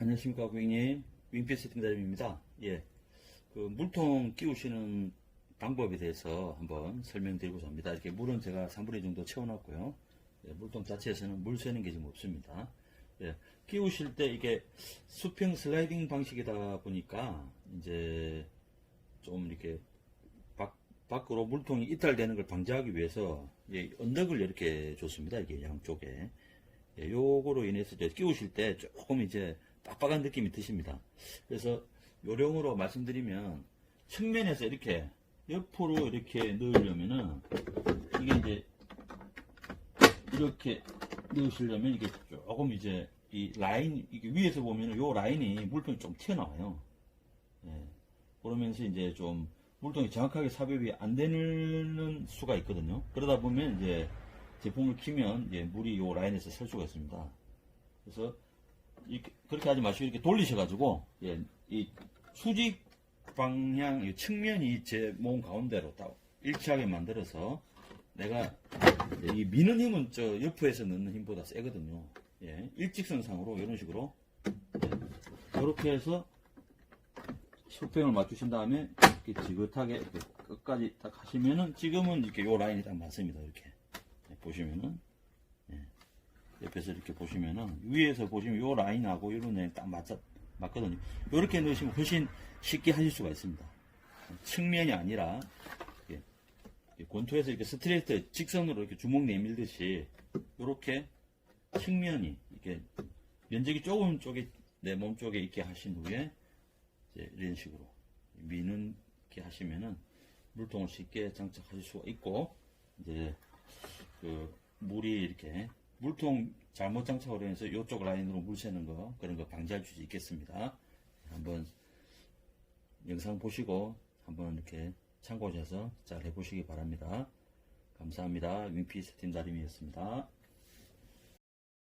안녕하십니까 고객님. 윙피 세팅자입니다. 예, 그 물통 끼우시는 방법에 대해서 한번 설명드리고자 합니다. 이렇게 물은 제가 3분의 2 정도 채워놨고요. 예, 물통 자체에서는 물 새는 게 지금 없습니다. 예, 끼우실 때 이게 수평 슬라이딩 방식이다 보니까 이제 좀 이렇게 밖, 밖으로 물통이 이탈되는 걸 방지하기 위해서 예, 언덕을 이렇게 줬습니다. 이게 양쪽에. 예, 요거로 인해서 이제 끼우실 때 조금 이제 빡빡한 느낌이 드십니다. 그래서 요령으로 말씀드리면 측면에서 이렇게 옆으로 이렇게 넣으려면은 이게 이제 이렇게 넣으시려면 이게 조금 이제 이 라인 이게 위에서 보면은 요 라인이 물통이 좀 튀어나와요. 예. 그러면서 이제 좀 물통이 정확하게 삽입이 안 되는 수가 있거든요. 그러다 보면 이제 제품을 키면 이제 물이 요 라인에서 셀 수가 있습니다. 그래서 이렇게 그렇게 하지 마시고 이렇게 돌리셔가지고 예, 이 수직 방향 이 측면이 제 몸 가운데로 딱 일치하게 만들어서 내가 이 미는 힘은 저 옆에서 넣는 힘보다 세거든요. 예, 일직선상으로 이런 식으로 이렇게 해서 수평을 맞추신 다음에 이렇게 지긋하게 이렇게 끝까지 딱 하시면은 지금은 이렇게 요 라인이 딱 맞습니다. 이렇게 예, 보시면은 예, 옆에서 이렇게 보시면은 위에서 보시면 요 라인하고 이런 라인 딱 맞, 맞거든요. 이렇게 넣으시면 훨씬 쉽게 하실 수가 있습니다. 측면이 아니라 권투에서 이렇게 스트레이트 직선으로 이렇게 주먹 내밀듯이 이렇게 측면이 이렇게 면적이 좁은 쪽에 내 몸 쪽에 있게 하신 후에 이런 식으로 미는 이렇게 하시면은 물통을 쉽게 장착하실 수가 있고 이제 그 물이 이렇게 물통 잘못 장착으로 해서 이쪽 라인으로 물 새는 거 그런 거 방지할 수 있겠습니다. 한번 영상 보시고 한번 이렇게 참고하셔서 잘 해보시기 바랍니다. 감사합니다. 윈피 세팀 다림이었습니다.